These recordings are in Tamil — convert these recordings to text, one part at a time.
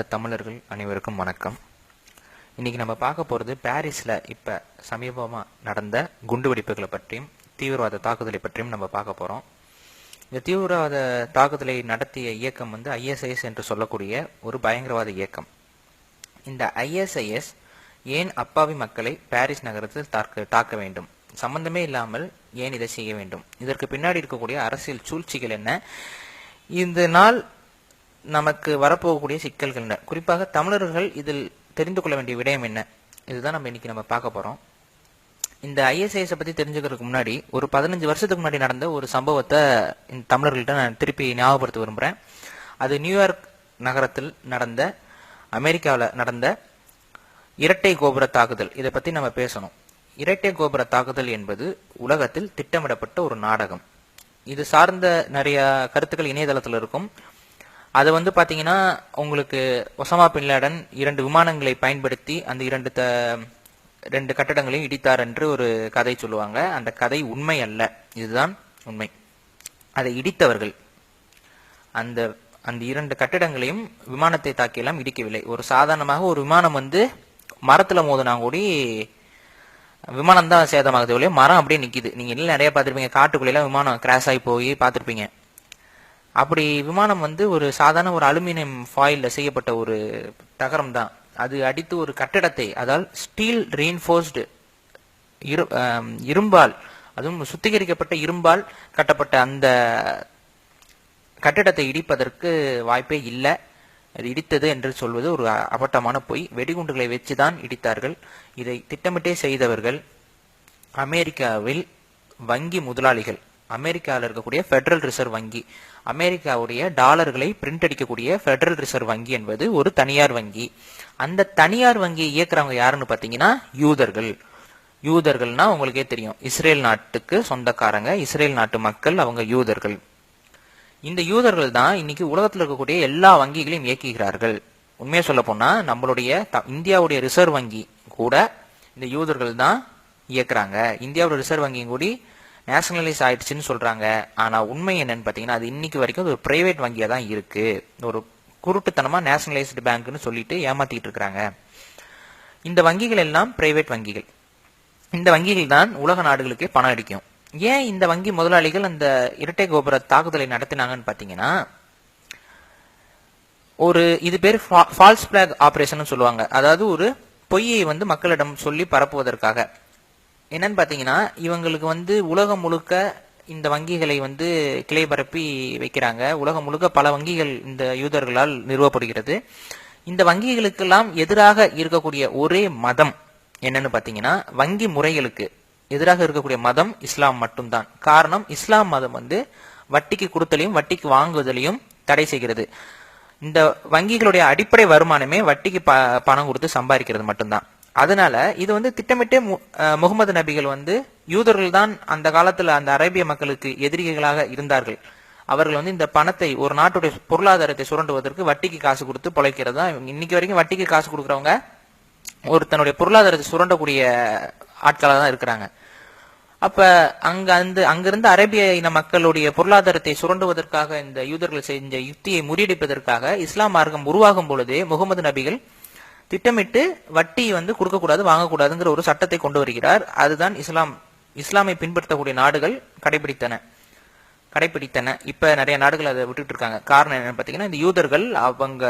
தமிழர்கள் அனைவருக்கும் வணக்கம். இன்னைக்கு நம்ம பார்க்க போகிறது பாரிஸில் இப்போ சமீபமாக நடந்த குண்டுவெடிப்புகளை பற்றியும் தீவிரவாத தாக்குதலை பற்றியும் நம்ம பார்க்க போகிறோம் இந்த தீவிரவாத தாக்குதலை நடத்திய இயக்கம் வந்து ஐஎஸ்ஐஎஸ் என்று சொல்லக்கூடிய ஒரு பயங்கரவாத இயக்கம். இந்த ஐஎஸ்ஐஎஸ் ஏன் அப்பாவி மக்களை பாரிஸ் நகரத்தில் தாக்க தாக்க வேண்டும்? சம்பந்தமே இல்லாமல் ஏன் இதை செய்ய வேண்டும்? இதற்கு பின்னாடி இருக்கக்கூடிய அரசியல் சூழ்ச்சிகள் என்ன? இந்த நாள் நமக்கு வரப்போகக்கூடிய சிக்கல்கள் என்ன? குறிப்பாக தமிழர்கள் இதில் தெரிந்து கொள்ள வேண்டிய விடயம் என்ன? இதுதான் நம்ம இன்னைக்கு நம்ம பார்க்க போறோம். இந்த ஐஎஸ்ஐஎஸ் பத்தி தெரிஞ்சுக்கிறதுக்கு முன்னாடி ஒரு பதினஞ்சு வருஷத்துக்கு முன்னாடி நடந்த ஒரு சம்பவத்தை இந்த தமிழர்கள்ட்ட நான் திருப்பி ஞாபகப்படுத்த விரும்புறேன். அது நியூயார்க் நகரத்தில் நடந்த அமெரிக்காவில் நடந்த இரட்டை கோபுர தாக்குதல். இதை பத்தி நம்ம பேசணும். இரட்டை கோபுர தாக்குதல் என்பது உலகத்தில் திட்டமிடப்பட்ட ஒரு நாடகம். இது சார்ந்த நிறைய கருத்துக்கள் இணையதளத்தில் இருக்கும். அது வந்து பார்த்தீங்கன்னா உங்களுக்கு ஒசாமா பின்லேடன் இரண்டு விமானங்களை பயன்படுத்தி அந்த இரண்டு த ரெண்டு கட்டடங்களையும் இடித்தார் என்று ஒரு கதை சொல்லுவாங்க. அந்த கதை உண்மை அல்ல. இதுதான் உண்மை. அதை இடித்தவர்கள் அந்த அந்த இரண்டு கட்டிடங்களையும் விமானத்தை தாக்கியெல்லாம் இடிக்கவில்லை. ஒரு சாதாரணமாக ஒரு விமானம் வந்து மரத்தில் மோதினா கூடி விமானம் தான் சேதமாகுது ஒழிய மரம் அப்படியே நிற்கிது நீங்கள் எல்லாம் நிறைய பார்த்துருப்பீங்க காட்டுக்குள்ள விமானம் கிராஷ் ஆகி போய் பார்த்துருப்பீங்க. அப்படி விமானம் வந்து ஒரு சாதாரண ஒரு அலுமினியம் ஃபாயில்ல செய்யப்பட்ட ஒரு தகரம் தான் அது அடித்து ஒரு கட்டடத்தை அதாவது ஸ்டீல் ரீன்ஃபோர்ஸ்டு இரு இரும்பால் அதுவும் சுத்திகரிக்கப்பட்ட இரும்பால் கட்டப்பட்ட அந்த கட்டிடத்தை இடிப்பதற்கு வாய்ப்பே இல்லை. அது இடித்தது என்று சொல்வது ஒரு அபட்டமான பொய். வெடிகுண்டுகளை வச்சுதான் இடித்தார்கள். இதை திட்டமிட்டே செய்தவர்கள் அமெரிக்காவில் வங்கி முதலாளிகள். அமெரிக்காவில் இருக்கக்கூடிய ஃபெடரல் ரிசர்வ் வங்கி. அமெரிக்காவுடைய டாலர்களை பிரிண்ட் அடிக்கக்கூடிய ஃபெடரல் ரிசர்வ் வங்கி என்பது ஒரு தனியார் வங்கி. அந்த தனியார் வங்கியை இயக்குறவங்க யாருன்னு பார்த்தீங்கன்னா யூதர்கள். யூதர்கள்னா உங்களுக்கே தெரியும். இஸ்ரேல் நாட்டுக்கு சொந்தக்காரங்க இஸ்ரேல் நாட்டு மக்கள் அவங்க யூதர்கள். இந்த யூதர்கள் தான் இன்னைக்கு உலகத்தில் இருக்கக்கூடிய எல்லா வங்கிகளையும் இயக்குகிறார்கள். உண்மையை சொல்ல போனா நம்மளுடைய த- இந்தியாவுடைய ரிசர்வ் வங்கி கூட இந்த யூதர்கள் தான் இயக்குறாங்க. இந்தியாவோட ரிசர்வ் வங்கியும் கூடி நேஷனலைஸ் ஆயிடுச்சுன்னு சொல்றாங்க. ஆனா உண்மை என்னன்னு பாத்தீங்கன்னா அது இன்னைக்கு வரைக்கும் ஒரு பிரைவேட் வங்கியா தான் இருக்கு. ஒரு குருட்டுத்தனமா நேஷனலைஸ்டு பேங்க்னு சொல்லிட்டு ஏமாத்திட்டு இருக்கிறாங்க. இந்த வங்கிகள் எல்லாம் பிரைவேட் வங்கிகள். இந்த வங்கிகள் தான் உலக நாடுகளுக்கே பணம் அடிக்கும். ஏன் இந்த வங்கி முதலாளிகள் அந்த இரட்டை கோபுர தாக்குதலை நடத்தினாங்கன்னு பாத்தீங்கன்னா ஒரு இது பேர் ஃபால்ஸ் பிளாக் ஆபரேஷன் சொல்லுவாங்க. அதாவது ஒரு பொய்யை வந்து மக்களிடம் சொல்லி பரப்புவதற்காக. என்னன்னு பார்த்தீங்கன்னா இவங்களுக்கு வந்து உலகம் முழுக்க இந்த வங்கிகளை வந்து கிளை பரப்பி வைக்கிறாங்க. உலகம் முழுக்க பல வங்கிகள் இந்த யூதர்களால் நிறுவப்படுகிறது. இந்த வங்கிகளுக்கெல்லாம் எதிராக இருக்கக்கூடிய ஒரே மதம் என்னன்னு பார்த்தீங்கன்னா வங்கி முறைகளுக்கு எதிராக இருக்கக்கூடிய மதம் இஸ்லாம் மட்டும்தான். காரணம் இஸ்லாம் மதம் வந்து வட்டிக்கு கொடுத்தலையும் வட்டிக்கு வாங்குவதிலையும் தடை செய்கிறது. இந்த வங்கிகளுடைய அடிப்படை வருமானமே வட்டிக்கு ப- பணம் கொடுத்து சம்பாதிக்கிறது மட்டும்தான். அதனால இது வந்து திட்டமிட்டே மு- முகமது நபிகள் வந்து யூதர்கள் தான் அந்த காலத்துல அந்த அரேபிய மக்களுக்கு எதிரிகளாக இருந்தார்கள். அவர்கள் வந்து இந்த பணத்தை ஒரு நாட்டுடைய பொருளாதாரத்தை சுரண்டுவதற்கு வட்டிக்கு காசு கொடுத்து பிழைக்கிறது தான். இன்னைக்கு வரைக்கும் வட்டிக்கு காசு கொடுக்குறவங்க ஒரு தன்னுடைய பொருளாதாரத்தை சுரண்டக்கூடிய ஆட்களாக தான் இருக்கிறாங்க. அப்ப அங்க அந்த அங்கிருந்து அரேபிய இன மக்களுடைய பொருளாதாரத்தை சுரண்டுவதற்காக இந்த யூதர்கள் செஞ்ச யுக்தியை முறியடிப்பதற்காக இஸ்லாம் மார்க்கம் உருவாகும் பொழுதே முகமது நபிகள் திட்டமிட்டு வட்டி வந்து கொடுக்கக்கூடாது வாங்கக்கூடாதுங்கிற ஒரு சட்டத்தை கொண்டு வருகிறார். அதுதான் இஸ்லாம் இஸ்லாமை பின்பற்றக்கூடிய நாடுகள் கடைபிடித்தன கடைபிடித்தன. இப்ப நிறைய நாடுகள் அதை விட்டுட்டு இருக்காங்க. காரணம் என்னன்னு பாத்தீங்கன்னா இந்த யூதர்கள் அவங்க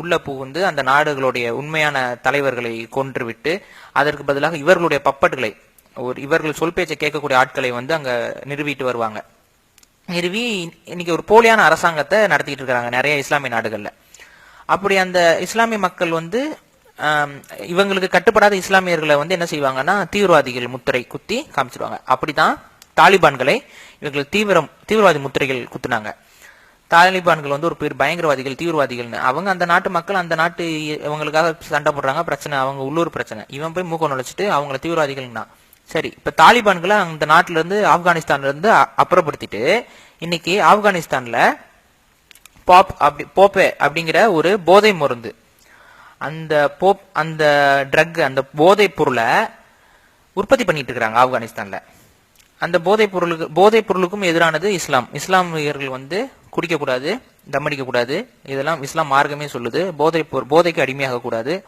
உள்ள புகுந்து அந்த நாடுகளுடைய உண்மையான தலைவர்களை கொன்றுவிட்டு அதற்கு பதிலாக இவர்களுடைய பப்பட்களை ஒரு இவர்கள் சொல் பேச்சை கேட்கக்கூடிய ஆட்களை வந்து அங்க நிறுவிட்டு வருவாங்க. நிறுவி இன்னைக்கு ஒரு போலியான அரசாங்கத்தை நடத்திட்டு இருக்கிறாங்க நிறைய இஸ்லாமிய நாடுகள்ல. அப்படி அந்த இஸ்லாமிய மக்கள் வந்து இவங்களுக்கு கட்டுப்படாத இஸ்லாமியர்களை வந்து என்ன செய்வாங்கன்னா தீவிரவாதிகள் முத்திரை குத்தி காமிச்சிருவாங்க. அப்படிதான் தாலிபான்களை இவர்கள் தீவிரம் தீவிரவாதி முத்திரைகள் குத்துனாங்க. தாலிபான்கள் வந்து ஒரு பேர் பயங்கரவாதிகள் தீவிரவாதிகள்னு. அவங்க அந்த நாட்டு மக்கள் அந்த நாட்டு இவங்களுக்காக சண்டை போடுறாங்க பிரச்சனை அவங்க உள்ளூர் பிரச்சனை. இவன் போய் மூக்க நுழைச்சிட்டு அவங்கள தீவிரவாதிகள்னா. சரி இப்ப தாலிபான்களை அந்த நாட்டுல இருந்து ஆப்கானிஸ்தான்ல இருந்து அப்புறப்படுத்திட்டு இன்னைக்கு ஆப்கானிஸ்தான்ல பாப் அப்படி போப்பே அப்படிங்கிற ஒரு போதை மருந்து அந்த போப் அந்த ட்ரக் அந்த போதைப் பொருளை உற்பத்தி பண்ணிட்டு இருக்காங்க ஆப்கானிஸ்தான்ல. அந்த போதைப் பொருளுக்கு போதைப் பொருளுக்கும் எதிரானது இஸ்லாம். இஸ்லாமியர்கள் வந்து குடிக்கக்கூடாது தம் கூடாது இதெல்லாம் இஸ்லாம் மார்க்கமே சொல்லுது. போதை பொரு- போதைக்கு அடிமையாக கூடாது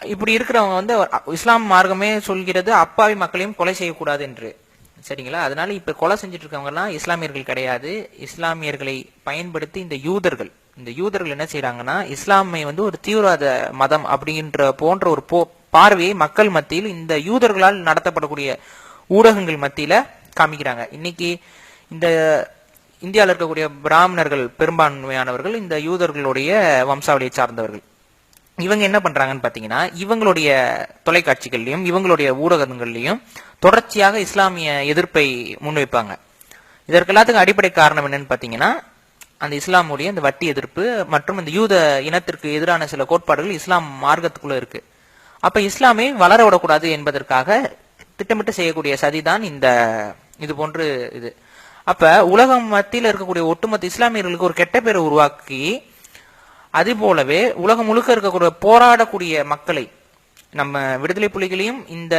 இப்படி இருக்கிறவங்க வந்து இஸ்லாம் மார்க்கமே சொல்கிறது அப்பாவி மக்களையும் கொலை செய்யக்கூடாது என்று. சரிங்களா? அதனால இப்ப கொலை செஞ்சுட்டு இருக்கவங்க எல்லாம் இஸ்லாமியர்கள் கிடையாது. இஸ்லாமியர்களை பயன்படுத்தி இந்த யூதர்கள் இந்த யூதர்கள் என்ன செய்யறாங்கன்னா இஸ்லாமை வந்து ஒரு தீவிரவாத மதம் அப்படின்ற போன்ற ஒரு போ பார்வையை மக்கள் மத்தியில் இந்த யூதர்களால் நடத்தப்படக்கூடிய ஊடகங்கள் மத்தியில காமிக்கிறாங்க. இன்னைக்கு இந்த இந்தியாவில் இருக்கக்கூடிய பிராமணர்கள் பெரும்பான்மையானவர்கள் இந்த யூதர்களுடைய வம்சாவளியை சார்ந்தவர்கள். இவங்க என்ன பண்றாங்கன்னு பாத்தீங்கன்னா இவங்களுடைய தொலைக்காட்சிகள்லயும் இவங்களுடைய ஊடகங்கள்லயும் தொடர்ச்சியாக இஸ்லாமிய எதிர்ப்பை முன்வைப்பாங்க. இதற்கு எல்லாத்துக்கும் அடிப்படை காரணம் என்னன்னு பாத்தீங்கன்னா அந்த இஸ்லாமுடைய இந்த வட்டி எதிர்ப்பு மற்றும் இந்த யூத இனத்திற்கு எதிரான சில கோட்பாடுகள் இஸ்லாம் மார்க்கத்துக்குள்ள இருக்கு. அப்ப இஸ்லாமை வளர விடக்கூடாது என்பதற்காக திட்டமிட்டு செய்யக்கூடிய சதிதான் இந்த இது போன்று இது. அப்ப உலகம் மத்தியில் இருக்கக்கூடிய ஒட்டுமொத்த இஸ்லாமியர்களுக்கு ஒரு கெட்ட பேரை உருவாக்கி அது போலவே உலகம் முழுக்க இருக்கக்கூடிய போராடக்கூடிய மக்களை நம்ம விடுதலை புலிகளையும் இந்த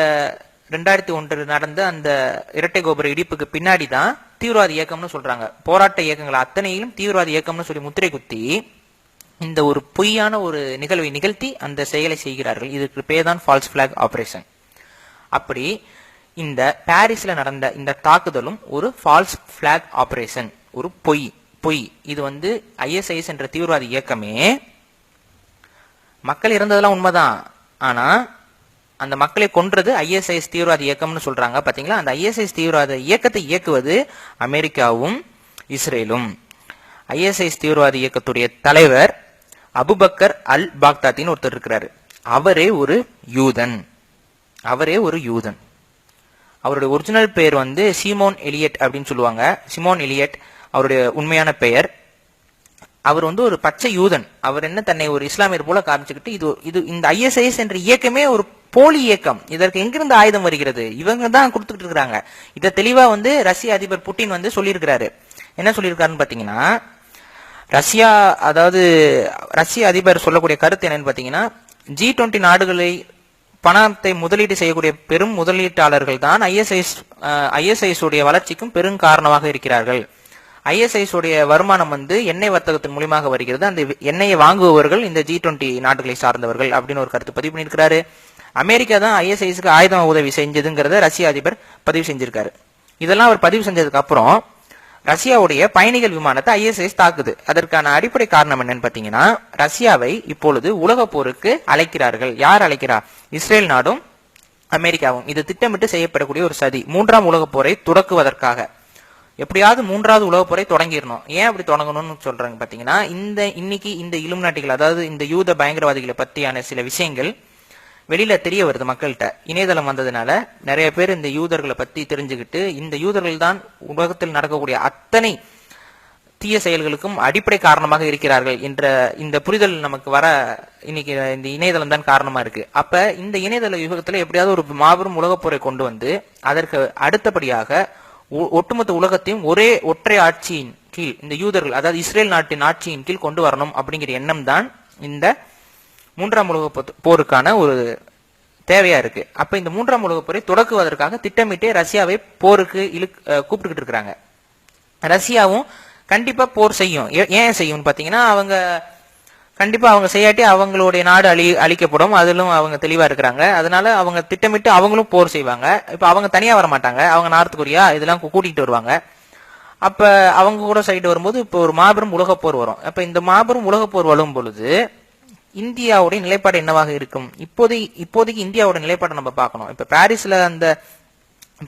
ரெண்டாயிரத்தி ஒன்று நடந்த அந்த இரட்டை கோபுர இடிப்புக்கு பின்னாடி தான் தீவிரவாத இயக்கம்னு சொல்றாங்க. போராட்ட இயக்கங்கள் அத்தனையிலும் தீவிரவாத இயக்கம்னு சொல்லி முத்திரை குத்தி இந்த ஒரு பொய்யான ஒரு நிகழ்வை நிகழ்த்தி அந்த செயலை செய்கிறார்கள். இதுக்கு பேர் தான் ஃபால்ஸ் பிளாக் ஆபரேஷன் அப்படி இந்த பாரிஸ்ல நடந்த இந்த தாக்குதலும் ஒரு ஃபால்ஸ் பிளாக் ஆபரேஷன் ஒரு பொய் பொய். இது வந்து ஐஎஸ்ஐஎஸ் என்ற தீவிரவாத இயக்கமே மக்கள் இறந்ததெல்லாம் உண்மைதான். ஆனா அந்த மக்களை கொன்றது ஐஎஸ்ஐஎஸ் தீவிரவாத இயக்கம்னு சொல்றாங்க. பாத்தீங்களா? அந்த ஐஎஸ்ஐஎஸ் தீவிரவாத இயக்கத்தை இயக்குவது அமெரிக்காவும் இஸ்ரேலும். ஐஎஸ்ஐஎஸ் தீவிரவாத இயக்கத்துடைய தலைவர் அபுபக்கர் அல் பாக்தாத்தின்னு ஒருத்தர் இருக்கிறாரு. அவரே ஒரு யூதன். அவரே ஒரு யூதன். அவருடைய ஒரிஜினல் பெயர் வந்து சீமோன் எலியட் அப்படின்னு சொல்லுவாங்க. சிமோன் எலியட் அவருடைய உண்மையான பெயர். அவர் வந்து ஒரு பச்சை யூதன். அவர் என்ன தன்னை ஒரு இஸ்லாமியர் போல காமிச்சுக்கிட்டு இது இது இந்த ஐஎஸ்ஐஎஸ் என்ற இயக்கமே ஒரு போலி இயக்கம். இதற்கு எங்கிருந்து ஆயுதம் வருகிறது? இவங்க தான் கொடுத்துட்டு இருக்கிறாங்க. இதை தெளிவா வந்து ரஷ்ய அதிபர் புட்டின் வந்து சொல்லியிருக்கிறாரு. என்ன சொல்லியிருக்காருன்னு பாத்தீங்கன்னா ரஷ்யா அதாவது ரஷ்ய அதிபர் சொல்லக்கூடிய கருத்து என்னன்னு பாத்தீங்கன்னா ஜி டுவெண்ட்டி நாடுகளை பணத்தை முதலீடு செய்யக்கூடிய பெரும் முதலீட்டாளர்கள் தான் ஐஎஸ்ஐஎஸ் ஐஎஸ்ஐஎஸ் உடைய வளர்ச்சிக்கும் பெரும் காரணமாக இருக்கிறார்கள். ஐஎஸ்ஐஎஸ் உடைய வருமானம் வந்து எண்ணெய் வர்த்தகத்தின் மூலியமாக வருகிறது. அந்த எண்ணெயை வாங்குபவர்கள் இந்த ஜி டுவெண்ட்டி நாடுகளை சார்ந்தவர்கள் அப்படின்னு ஒரு கருத்து பதிவு பண்ணியிருக்கிறாரு. அமெரிக்கா தான் ஐஎஸ்ஐஎஸ்க்கு ஆயுதம் உதவி செஞ்சதுங்கிறத ரஷ்ய அதிபர் பதிவு செஞ்சிருக்காரு. இதெல்லாம் அவர் பதிவு செஞ்சதுக்கு அப்புறம் ரஷ்யாவுடைய பயணிகள் விமானத்தை ஐஎஸ்ஐஎஸ் தாக்குது. அதற்கான அடிப்படை காரணம் என்னன்னு பாத்தீங்கன்னா ரஷ்யாவை இப்பொழுது உலக போருக்கு அழைக்கிறார்கள். யார் அழைக்கிறா? இஸ்ரேல் நாடும் அமெரிக்காவும். இது திட்டமிட்டு செய்யப்படக்கூடிய ஒரு சதி. மூன்றாம் உலக போரை தொடக்குவதற்காக எப்படியாவது மூன்றாவது உலக போரை தொடங்கிடணும். ஏன் அப்படி தொடங்கணும்னு சொல்றாங்க பாத்தீங்கன்னா இந்த இன்னைக்கு இந்த இலுமினாட்டிகள் அதாவது இந்த யூத பயங்கரவாதிகளை பத்தியான சில விஷயங்கள் வெளியில தெரிய வருது மக்கள்கிட்ட. இணையதளம் வந்ததுனால நிறைய பேர் இந்த யூதர்களை பத்தி தெரிஞ்சுக்கிட்டு இந்த யூதர்கள் தான் உலகத்தில் நடக்கக்கூடிய அத்தனை தீய செயல்களுக்கும் அடிப்படை காரணமாக இருக்கிறார்கள் என்ற இந்த புரிதல் நமக்கு வர இன்னைக்கு இந்த இணையதளம் தான் காரணமா இருக்கு. அப்ப இந்த இணையதள யுகத்துல எப்படியாவது ஒரு மாபெரும் உலகப்போரை கொண்டு வந்து அதற்கு அடுத்தபடியாக ஒ- ஒட்டுமொத்த உலகத்தையும் ஒரே ஒற்றை ஆட்சியின் கீழ் இந்த யூதர்கள் அதாவது இஸ்ரேல் நாட்டின் ஆட்சியின் கீழ் கொண்டு வரணும் அப்படிங்கிற எண்ணம் தான் இந்த மூன்றாம் உலக போருக்கான ஒரு தேவையா இருக்கு. அப்ப இந்த மூன்றாம் உலக போரை தொடக்குவதற்காக திட்டமிட்டே ரஷ்யாவை போருக்கு இழு கூப்பிட்டுக்கிட்டு இருக்கிறாங்க. ரஷ்யாவும் கண்டிப்பா போர் செய்யும். ஏ- ஏன் செய்யும்னு பாத்தீங்கன்னா அவங்க கண்டிப்பா அவங்க செய்யாட்டி அவங்களுடைய நாடு அழி அழிக்கப்படும். அதிலும் அவங்க தெளிவா இருக்கிறாங்க. அதனால அவங்க திட்டமிட்டு அவங்களும் போர் செய்வாங்க. இப்ப அவங்க தனியா வர மாட்டாங்க. அவங்க நார்த் கொரியா இதெல்லாம் கூட்டிகிட்டு கூட்டிட்டு வருவாங்க. அப்ப அவங்க கூட சைடு வரும்போது இப்போ ஒரு மாபெரும் உலகப்போர் வரும். அப்ப இந்த மாபெரும் உலகப்போர் வரும் பொழுது இந்தியாவுடைய நிலைப்பாடு என்னவாக இருக்கும்? இப்போது இப்போதைக்கு இந்தியாவோட நிலைப்பாடை நம்ம பார்க்கணும். இப்ப பாரிஸ்ல அந்த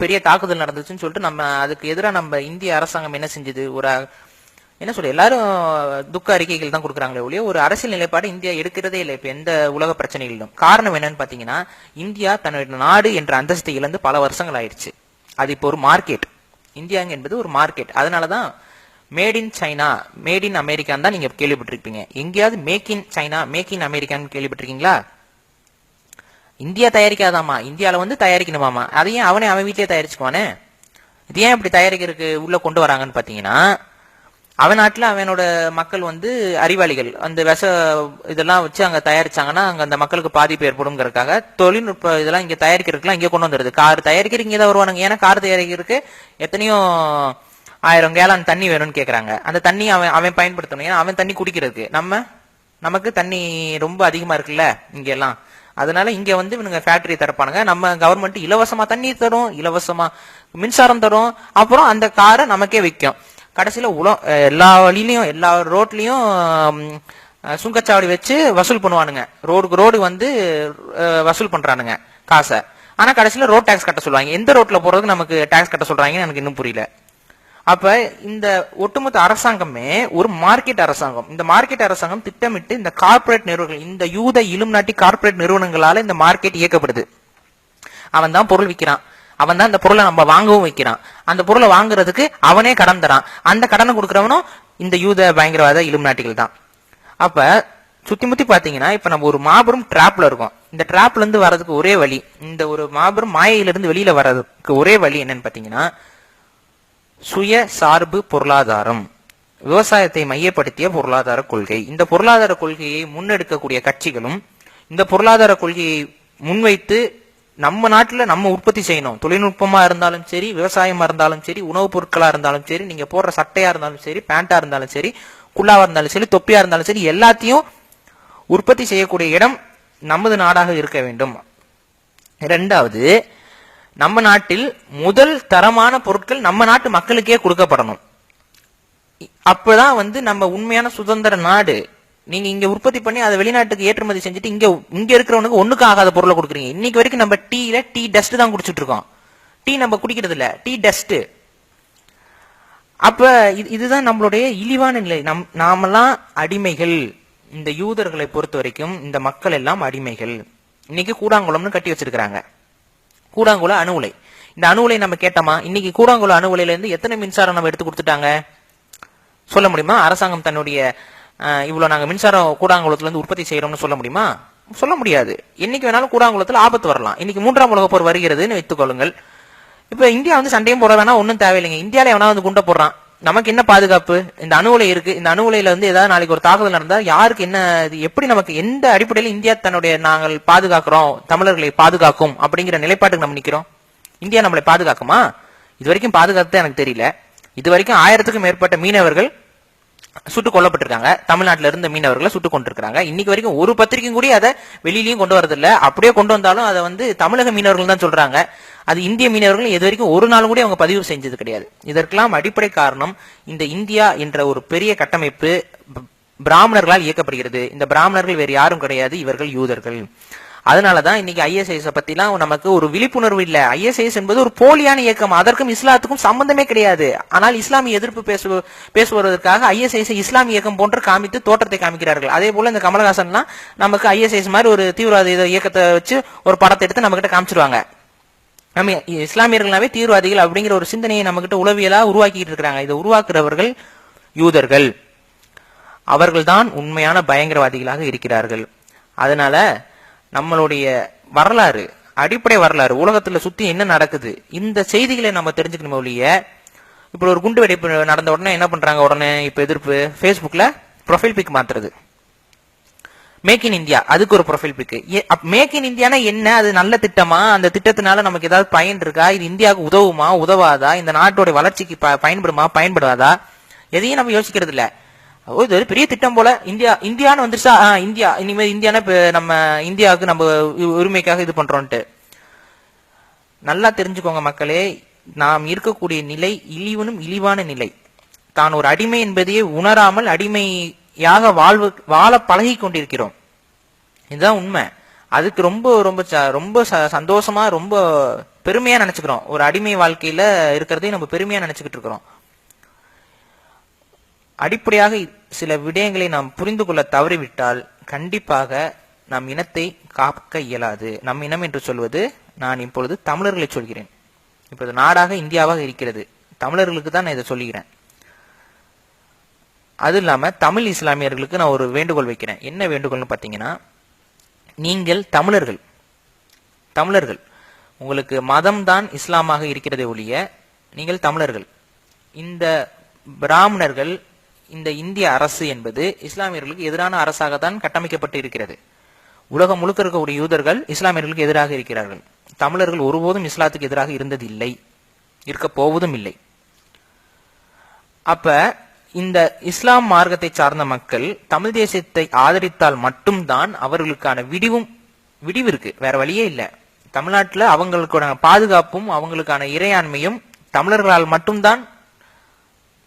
பெரிய தாக்குதல் நடந்துச்சுன்னு சொல்லிட்டு நம்ம அதுக்கு எதிராக நம்ம இந்திய அரசாங்கம் என்ன செஞ்சது? ஒரு என்ன சொல்ல எல்லாரும் துக்க அறிக்கைகள் தான் கொடுக்குறாங்களே ஒழிய ஒரு அரசியல் நிலைப்பாடு இந்தியா எடுக்கிறதே இல்லை. இப்போ எந்த உலக பிரச்சனைகளிலும் காரணம் என்னன்னு பாத்தீங்கன்னா இந்தியா தன்னுடைய நாடு என்ற அந்தஸ்தை இழந்து பல வருஷங்கள் ஆயிடுச்சு. அது இப்போ ஒரு மார்க்கெட் இந்தியாங்க என்பது ஒரு மார்க்கெட் அதனாலதான் made in China made in அமெரிக்கான்னு தான் நீங்க கேள்விப்பட்டிருப்பீங்க. எங்கேயாவது make in China make in அமெரிக்கான்னு கேள்விப்பட்டிருக்கீங்களா? இந்தியா தயாரிக்காதாமா இந்தியால வந்து தயாரிக்கணுமாமா அதையும் அவனே அவன் வீட்டிலே தயாரிச்சுக்குவானே? இது ஏன் இப்படி தயாரிக்கிறதுக்கு உள்ள கொண்டு வராங்கன்னு பாத்தீங்கன்னா அவன் நாட்டுல அவனோட மக்கள் வந்து அறிவாளிகள். அந்த விஷ இதெல்லாம் வச்சு அங்க தயாரிச்சாங்கன்னா அங்க அந்த மக்களுக்கு பாதிப்பு ஏற்படும்ங்கிறதுக்காக தொழில்நுட்ப இதெல்லாம் இங்க தயாரிக்கிறதுக்குலாம் இங்க கொண்டு வந்துருது கார் தயாரிக்கிறதுக்கு இங்கே தான் வருவானுங்க. ஏன்னா கார் தயாரிக்கிறதுக்கு எத்தனையோ ஆயிரம் கேலான் தண்ணி வேணும்னு கேட்குறாங்க அந்த தண்ணி அவன் அவன் பயன்படுத்தணும். ஏன்னா அவன் தண்ணி குடிக்கிறதுக்கு. நம்ம நமக்கு தண்ணி ரொம்ப அதிகமா இருக்குல்ல இங்க எல்லாம் அதனால இங்க வந்து இவனுங்க ஃபேக்டரி திறப்பானுங்க. நம்ம கவர்மெண்ட் இலவசமா தண்ணி தரும் இலவசமா மின்சாரம் தரும். அப்புறம் அந்த காரை நமக்கே விற்கும் கடைசியில உல எல்லா வழியிலையும் எல்லா ரோட்லயும் சுங்கச்சாவடி வச்சு வசூல் பண்ணுவானுங்க. ரோடுக்கு ரோடு வந்து வசூல் பண்றானுங்க காசை. ஆனா கடைசியில ரோட் டேக்ஸ் கட்ட சொல்லுவாங்க. எந்த ரோட்ல போறதுக்கு நமக்கு டேக்ஸ் கட்ட சொல்றாங்கன்னு எனக்கு இன்னும் புரியல. அப்ப இந்த ஒட்டுமொத்த அரசாங்கமே ஒரு மார்க்கெட் அரசாங்கம். இந்த மார்க்கெட் அரசாங்கம் திட்டமிட்டு இந்த கார்ப்பரேட் நிறுவனங்கள் இந்த யூத இலும் நாட்டி கார்ப்பரேட் நிறுவனங்களால இந்த மார்க்கெட் இயக்கப்படுது. அவன் தான் பொருள் விற்கிறான் அவன் தான் இந்த பொருளை நம்ம வாங்கவும் வைக்கிறான். அந்த பொருளை வாங்குறதுக்கு அவனே கடன் தரான். அந்த கடனை கொடுக்கறவனும் இந்த யூத பயங்கரவாத இலும் நாட்டிகள் தான். அப்ப சுத்தி முத்தி பாத்தீங்கன்னா இப்ப நம்ம ஒரு மாபெரும் டிராப்ல இருக்கோம். இந்த டிராப்ல இருந்து வர்றதுக்கு ஒரே வழி இந்த ஒரு மாபெரும் மாயையிலிருந்து வெளியில வர்றதுக்கு ஒரே வழி என்னன்னு பாத்தீங்கன்னா சுய சார்பு பொருளாதாரம். விவசாயத்தை மையப்படுத்திய பொருளாதார கொள்கை. இந்த பொருளாதார கொள்கையை முன்னெடுக்கக்கூடிய கட்சிகளும் இந்த பொருளாதார கொள்கையை முன்வைத்து நம்ம நாட்டில் நம்ம உற்பத்தி செய்யணும். தொழில்நுட்பமா இருந்தாலும் சரி விவசாயமா இருந்தாலும் சரி உணவுப் பொருட்களா இருந்தாலும் சரி நீங்க போடுற சட்டையா இருந்தாலும் சரி பேண்டா இருந்தாலும் சரி குல்லாவா இருந்தாலும் சரி தொப்பியா இருந்தாலும் சரி எல்லாத்தையும் உற்பத்தி செய்யக்கூடிய இடம் நமது நாடாக இருக்க வேண்டும். இரண்டாவது நம்ம நாட்டில் முதல் தரமான பொருட்கள் நம்ம நாட்டு மக்களுக்கே கொடுக்கப்படணும். அப்பதான் வந்து நம்ம உண்மையான சுதந்திர நாடு. நீங்க இங்க உற்பத்தி பண்ணி அதை வெளிநாட்டுக்கு ஏற்றுமதி செஞ்சுட்டு இங்க இங்க இருக்கிறவனுக்கு ஒண்ணுக்கு ஆகாத பொருளை கொடுக்குறீங்க. இன்னைக்கு வரைக்கும் நம்ம டீல டீ டஸ்ட் தான் குடிச்சிட்டு இருக்கோம். டீ நம்ம குடிக்கிறது இல்ல டீ டஸ்ட். அப்ப இது- இதுதான் நம்மளுடைய இழிவான நிலை. நம் நாமெல்லாம் அடிமைகள். இந்த யூதர்களை பொறுத்த வரைக்கும் இந்த மக்கள் எல்லாம் அடிமைகள். இன்னைக்கு கூடாங்குளம்னு கட்டி வச்சிருக்கிறாங்க. கூடாங்குள அணு உலை. இந்த அணு உலை நம்ம கேட்டோமா? இன்னைக்கு கூடாங்குள அணு உலையிலேருந்து எத்தனை மின்சாரம் நம்ம எடுத்து கொடுத்துட்டாங்க? சொல்ல முடியுமா? அரசாங்கம் தன்னுடைய இவ்வளோ நாங்கள் மின்சாரம் கூடாங்குளத்துலேருந்து உற்பத்தி செய்கிறோம்னு சொல்ல முடியுமா? சொல்ல முடியாது. இன்னைக்கு வேணாலும் கூடாங்குளத்தில் ஆபத்து வரலாம். இன்னைக்கு மூன்றாம் உலகப் போர் வருகிறதுன்னு வைத்துக்கொள்ளுங்கள் இப்போ இந்தியா வந்து சண்டையும் போட வேணா ஒன்றும் தேவையில்லைங்க. இந்தியாவில் எவனா வந்து குண்டை போடுறான்? நமக்கு என்ன பாதுகாப்பு? இந்த அணு உலை இருக்கு. இந்த அணு உலையில வந்து ஏதாவது நாளைக்கு ஒரு தாக்குதல் நடந்தா யாருக்கு என்ன இது எப்படி நமக்கு எந்த அடிப்படையில் இந்தியா தன்னுடைய நாங்கள் பாதுகாக்கிறோம் தமிழர்களை பாதுகாக்கும் அப்படிங்கிற நிலைப்பாட்டுக்கு நம்ம நிக்கிறோம்? இந்தியா நம்மளை பாதுகாக்குமா? இது வரைக்கும் பாதுகாத்து எனக்கு தெரியல. இது வரைக்கும் ஆயிரத்துக்கும் மேற்பட்ட மீனவர்கள் சுட்டுக் கொல்லப்பட்டிருக்காங்க. தமிழ்நாட்டில இருந்த மீனவர்களை சுட்டுக் கொண்டிருக்காங்க இன்னைக்கு வரைக்கும் ஒரு பத்திரிக்கையும் கூட அதை வெளியிலயும் கொண்டு வரதில்ல. அப்படியே கொண்டு வந்தாலும் அதை வந்து தமிழக மீனவர்கள் தான் சொல்றாங்க. அது இந்திய மீனவர்கள் இது வரைக்கும் ஒரு நாள் கூட அவங்க பதிவு செஞ்சது கிடையாது. இதற்கெல்லாம் அடிப்படை காரணம் இந்த இந்தியா என்ற ஒரு பெரிய கட்டமைப்பு பிராமணர்களால் இயக்கப்படுகிறது. இந்த பிராமணர்கள் வேறு யாரும் கிடையாது. இவர்கள் யூதர்கள். அதனால தான் இன்னைக்கு ஐஎஸ்ஐஎஸ் பத்திலாம் நமக்கு ஒரு விழிப்புணர்வு இல்லை. ஐஎஸ்ஐஎஸ் என்பது ஒரு போலியான இயக்கம். அதற்கும் இஸ்லாத்துக்கும் சம்பந்தமே கிடையாது. ஆனால் இஸ்லாமிய எதிர்ப்பு பேசு பேசுவதற்காக ஐஎஸ்ஐஎஸ் இஸ்லாமிய இயக்கம் போன்று காமித்து தோற்றத்தை காமிக்கிறார்கள். அதே போல இந்த கமலஹாசன்லாம் நமக்கு ஐஎஸ்ஐஎஸ் மாதிரி ஒரு தீவிரவாத இயக்கத்தை வச்சு ஒரு படத்தை எடுத்து நம்ம கிட்ட காமிச்சிருவாங்க. நம்ம இஸ்லாமியர்களாவே தீவிரவாதிகள் அப்படிங்கிற ஒரு சிந்தனையை நம்ம கிட்ட உளவியலா உருவாக்கிட்டு இருக்காங்க இதை உருவாக்குறவர்கள் யூதர்கள். அவர்கள்தான் உண்மையான பயங்கரவாதிகளாக இருக்கிறார்கள். அதனால நம்மளுடைய வரலாறு அடிப்படை வரலாறு உலகத்துல சுத்தி என்ன நடக்குது இந்த செய்திகளை நம்ம தெரிஞ்சுக்கணும் ஒழிய இப்போ ஒரு குண்டு வெடிப்பு நடந்த உடனே என்ன பண்றாங்க உடனே இப்ப எதிர்ப்பு ஃபேஸ்புக்ல ப்ரொஃபைல் பிக் மாத்துறது. மேக் இன் இந்தியா அதுக்கு ஒரு ப்ரொஃபைல் பிக் மேக் இன் இந்தியானா என்ன அது நல்ல திட்டமா அந்த திட்டத்தினால நமக்கு ஏதாவது பயன் இருக்கா இது இந்தியாவுக்கு உதவுமா உதவாதா இந்த நாட்டோட வளர்ச்சிக்கு ப- பயன்படுமா பயன்படாதா எதையும் நம்ம யோசிக்கிறது இல்லை இது ஒரு பெரிய திட்டம் போல. இந்தியா இந்தியான்னு வந்துருச்சா? ஆ, இந்தியா. இனிமேல் இந்தியானா நம்ம இந்தியாவுக்கு நம்ம உ- உரிமைக்காக இது பண்றோம்ட்டு நல்லா தெரிஞ்சுக்கோங்க மக்களே நாம் இருக்கக்கூடிய நிலை இழிவனும் இழிவான நிலை. தான் ஒரு அடிமை என்பதையே உணராமல் அடிமையாக வாழ்வு வாழ பழகி கொண்டிருக்கிறோம். இதுதான் உண்மை. அதுக்கு ரொம்ப ரொம்ப ச- ரொம்ப ச- சந்தோஷமா ரொம்ப பெருமையா நினைச்சுக்கிறோம். ஒரு அடிமை வாழ்க்கையில இருக்கிறதையும் நம்ம பெருமையா நினைச்சுக்கிட்டு இருக்கிறோம். அடிப்படையாக சில விடயங்களை நாம் புரிந்து கொள்ள தவறிவிட்டால் கண்டிப்பாக நம் இனத்தை காக்க இயலாது. நம் இனம் என்று சொல்வது நான் இப்பொழுது தமிழர்களை சொல்கிறேன். இப்பொழுது நாடாக இந்தியாவாக இருக்கிறது. தமிழர்களுக்கு தான் நான் இதை சொல்லுகிறேன். அது இல்லாமல் தமிழ் இஸ்லாமியர்களுக்கு நான் ஒரு வேண்டுகோள் வைக்கிறேன். என்ன வேண்டுகோள்னு பார்த்தீங்கன்னா நீங்கள் தமிழர்கள் தமிழர்கள் உங்களுக்கு மதம் தான் இஸ்லாமாக இருக்கிறதே ஒழிய நீங்கள் தமிழர்கள். இந்த பிராமணர்கள் இந்த இந்திய அரசு என்பது இஸ்லாமியர்களுக்கு எதிரான அரசாகத்தான் கட்டமைக்கப்பட்டு இருக்கிறது உலகம் முழுக்க இருக்கக்கூடிய யூதர்கள் இஸ்லாமியர்களுக்கு எதிராக இருக்கிறார்கள். தமிழர்கள் ஒருபோதும் இஸ்லாத்துக்கு எதிராக இருந்தது இல்லை இருக்க போவதும் இல்லை. அப்ப இந்த இஸ்லாம் மார்க்கத்தை சார்ந்த மக்கள் தமிழ் தேசியத்தை ஆதரித்தால் மட்டும்தான் அவர்களுக்கான விடிவும் விடிவு இருக்கு. வேற வழியே இல்லை. தமிழ்நாட்டுல அவங்களுக்கான பாதுகாப்பும் அவங்களுக்கான இறையாண்மையும் தமிழர்களால் மட்டும்தான்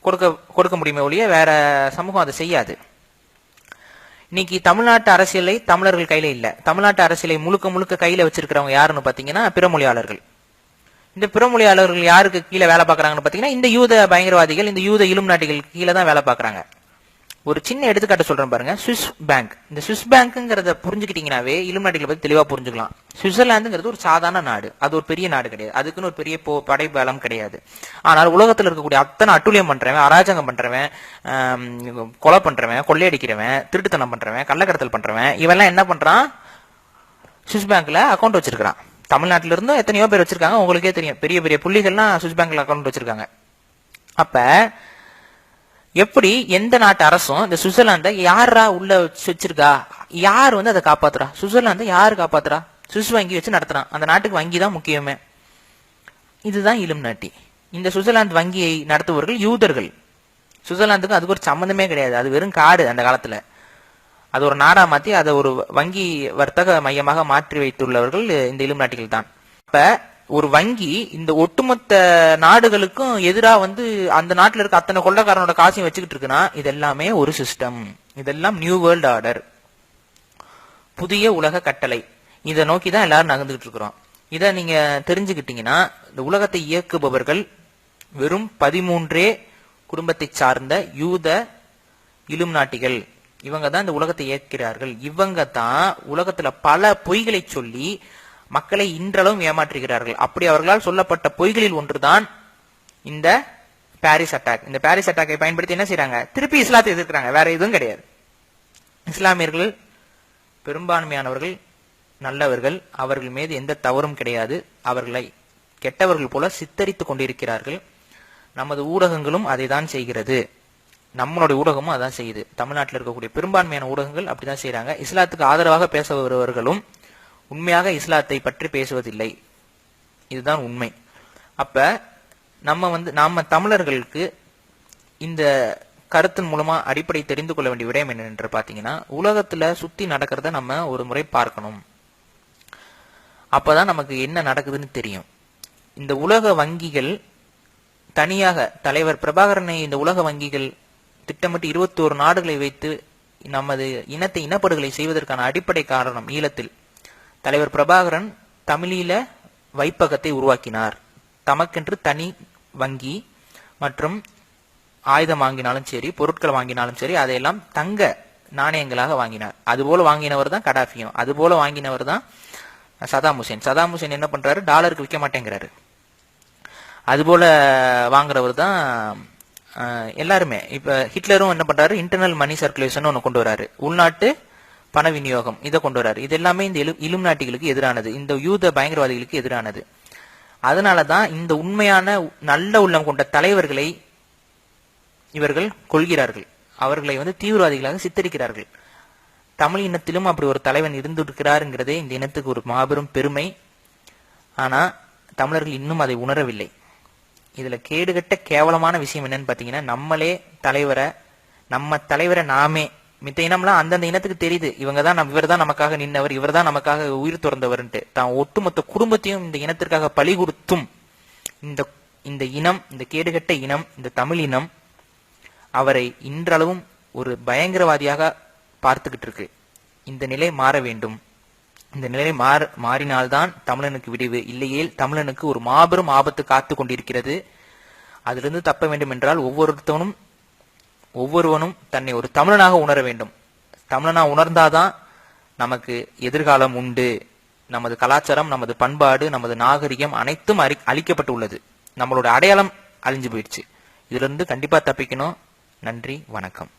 கொடுக்க கொடுக்க முடியுமே ஒழிய வேற சமூகம் அதை செய்யாது. இன்னைக்கு தமிழ்நாட்டு அரசியலை தமிழர்கள் கையில இல்ல. தமிழ்நாட்டு அரசியலை முழுக்க முழுக்க கையில வச்சிருக்கிறவங்க யாருன்னு பாத்தீங்கன்னா பிறமொழியாளர்கள் இந்த பிறமொழியாளர்கள் யாருக்கு கீழே வேலை பார்க்குறாங்கன்னு பாத்தீங்கன்னா இந்த யூத பயங்கரவாதிகள் இந்த யூத இலும் நாட்டிகள் கீழே தான் வேலை பார்க்குறாங்க. ஒரு சின்ன எடுத்துக்காட்டு சொல்றேன் பாருங்க. Swiss bank. இந்த சுவிஸ் பேங்க்ங்கிறத புரிஞ்சுக்கிட்டீங்கன்னாவே இலும் நாட்டிகளை பத்தி தெளிவா புரிஞ்சுக்கலாம். சுவிட்சர்லாந்துங்கிறது ஒரு சாதாரண நாடு. அது ஒரு பெரிய நாடு கிடையாது. அதுக்குன்னு ஒரு பெரிய போ படை பலம் கிடையாது. ஆனால் உலகத்தில் இருக்கக்கூடிய அத்தனை அட்டுழியம் பண்றவன் அராஜகம் பண்றவன் கொலை பண்றவன் கொள்ளையடிக்கிறவன் திருட்டுத்தனம் பண்றவன் கள்ளக்கடத்தல் பண்றவன் இவெல்லாம் என்ன பண்றான்? சுவிஸ் பேங்க்ல அக்கௌண்ட் வச்சிருக்கான் தமிழ்நாட்டில இருந்தும் எத்தனையோ பேர் வச்சிருக்காங்க. உங்களுக்கே தெரியும். பெரிய பெரிய புள்ளிகள்லாம் சுவிஸ் பேங்க்ல அக்கௌண்ட் வச்சிருக்காங்க. அப்ப எப்படி எந்த நாட்டு அரசும் இந்த சுவிட்சர்லாந்தை யாரா உள்ள வச்சு வச்சிருக்கா? யார் வந்து அதை காப்பாத்துறா? சுவிட்சர்லாந்தை யாரு காப்பாத்துறா? சுவிஸ் வங்கி வச்சு நடத்துறான். அந்த நாட்டுக்கு வங்கி தான் முக்கியமே. இதுதான் இலும் நாட்டி. இந்த சுவிட்சர்லாந்து வங்கியை நடத்துபவர்கள் யூதர்கள். சுவிட்சர்லாந்துக்கும் அதுக்கு ஒரு சம்மந்தமே கிடையாது. அது வெறும் காடு அந்த காலத்துல. அது ஒரு நாடா மாத்தி அதை ஒரு வங்கி வர்த்தக மையமாக மாற்றி வைத்துள்ளவர்கள் இந்த இலும் நாட்டிகள் தான். இப்ப ஒரு வங்கி இந்த ஒட்டுமொத்த நாடுகளுக்கும் எதிரா வந்து அந்த நாட்டுல இருக்க அத்தனை கொள்ளக்காரனோட காசையும் வச்சுக்கிட்டு இருக்குன்னா இது எல்லாமே ஒரு சிஸ்டம் இதெல்லாம் நியூ வேர்ல்ட் ஆர்டர் புதிய உலக கட்டளை. இதை நோக்கி தான் எல்லாரும் நகர்ந்துகிட்டு இருக்கிறோம். இதை நீங்க தெரிஞ்சுக்கிட்டீங்கன்னா இந்த உலகத்தை இயக்குபவர்கள் வெறும் பதிமூன்றே குடும்பத்தை சார்ந்த யூத இலும் நாட்டிகள். இவங்க தான் இந்த உலகத்தை இயக்கிறார்கள் இவங்க தான் உலகத்துல பல பொய்களை சொல்லி மக்களை இன்றளவும் ஏமாற்றுகிறார்கள். அப்படி அவர்களால் சொல்லப்பட்ட பொய்களில் ஒன்றுதான் இந்த பாரிஸ் அட்டாக் இந்த பாரிஸ் அட்டாக்கை பயன்படுத்தி என்ன செய்யறாங்க திருப்பி இஸ்லாத்தை எதிர்க்கிறாங்க. வேற எதுவும் கிடையாது. இஸ்லாமியர்கள் பெரும்பான்மையானவர்கள் நல்லவர்கள் அவர்கள் மீது எந்த தவறும் கிடையாது. அவர்களை கெட்டவர்கள் போல சித்தரித்துக் கொண்டிருக்கிறார்கள். நமது ஊடகங்களும் அதை தான் செய்கிறது. நம்மளுடைய ஊடகமும் அதான் செய்யுது. தமிழ்நாட்டில் இருக்கக்கூடிய பெரும்பான்மையான ஊடகங்கள் அப்படிதான் செய்யறாங்க இஸ்லாத்துக்கு ஆதரவாக பேச வருபவர்களும் உண்மையாக இஸ்லாத்தை பற்றி பேசுவதில்லை. இதுதான் உண்மை. அப்ப நம்ம வந்து நாம தமிழர்களுக்கு இந்த கருத்தின் மூலமா அடிப்படை தெரிந்து கொள்ள வேண்டிய விடயம் என்னென்று பாத்தீங்கன்னா உலகத்துல சுத்தி நடக்கிறத நம்ம ஒரு முறை பார்க்கணும். அப்பதான் நமக்கு என்ன நடக்குதுன்னு தெரியும். இந்த உலக வங்கிகள் தனியாக தலைவர் பிரபாகரனை இந்த உலக வங்கிகள் திட்டமிட்டு இருபத்தோரு நாடுகளை வைத்து நமது இனத்தை இனப்படுகொலை செய்வதற்கான அடிப்படை காரணம் ஈழத்தில். தலைவர் பிரபாகரன் தமிழீழ வைப்பகத்தை உருவாக்கினார். தமக்கென்று தனி வங்கி மற்றும் ஆயுதம் வாங்கினாலும் சரி பொருட்கள் வாங்கினாலும் சரி அதையெல்லாம் தங்க நாணயங்களாக வாங்கினார். அதுபோல வாங்கினவர் தான் கடாஃபியும். அதுபோல வாங்கினவர் தான் சதாம் ஹுசேன். சதாம் ஹுசேன் என்ன பண்றாரு? டாலருக்கு விற்க மாட்டேங்கிறாரு. அதுபோல வாங்குறவர் தான் எல்லாருமே. இப்ப ஹிட்லரும் என்ன பண்றாரு? இன்டர்னல் மணி சர்க்குலேஷன் ஒன்று கொண்டு வராரு. உள்நாட்டு பண விநியோகம் இதை கொண்டு வராரு. இது எல்லாமே இந்த இலும் நாட்டிகளுக்கு எதிரானது. இந்த யூத பயங்கரவாதிகளுக்கு எதிரானது. அதனால தான் இந்த உண்மையான நல்ல உள்ளம் கொண்ட தலைவர்களை இவர்கள் கொள்கிறார்கள் அவர்களை வந்து தீவிரவாதிகளாக சித்தரிக்கிறார்கள். தமிழ் இனத்திலும் அப்படி ஒரு தலைவன் இருந்திருக்கிறாருங்கிறதே இந்த இனத்துக்கு ஒரு மாபெரும் பெருமை. ஆனால் தமிழர்கள் இன்னும் அதை உணரவில்லை. இதில் கேடுகட்ட கேவலமான விஷயம் என்னன்னு பார்த்தீங்கன்னா நம்மளே தலைவரை நம்ம தலைவரை நாமே மித்த இனம்லாம் அந்தந்த இனத்துக்கு தெரியுது. இவங்க தான் இவர் தான் நமக்காக நின்னவர் இவர் தான் நமக்காக உயிர் துறந்தவர்ன்ட்டு. தான் ஒட்டுமொத்த குடும்பத்தையும் இந்த இனத்திற்காக பழி கொடுத்தும். இந்த இந்த இனம் இந்த கேடுகட்ட இனம் இந்த தமிழ் இனம் அவரை இன்றளவும் ஒரு பயங்கரவாதியாக பார்த்துக்கிட்டு இருக்கு இந்த நிலை மாற வேண்டும். இந்த நிலை மாற மாறினால்தான் தமிழனுக்கு விடிவு. இல்லையேல் தமிழனுக்கு ஒரு மாபெரும் ஆபத்து காத்து கொண்டிருக்கிறது அதிலிருந்து தப்ப வேண்டும் என்றால் ஒவ்வொருத்தவனும் ஒவ்வொருவனும் தன்னை ஒரு தமிழனாக உணர வேண்டும். தமிழனா உணர்ந்தாதான் நமக்கு எதிர்காலம் உண்டு. நமது கலாச்சாரம் நமது பண்பாடு நமது நாகரிகம் அனைத்தும் அறி அழிக்கப்பட்டு உள்ளது நம்மளோட அடையாளம் அழிஞ்சு போயிடுச்சு. இதுல இருந்து கண்டிப்பா தப்பிக்கணும். நன்றி வணக்கம்.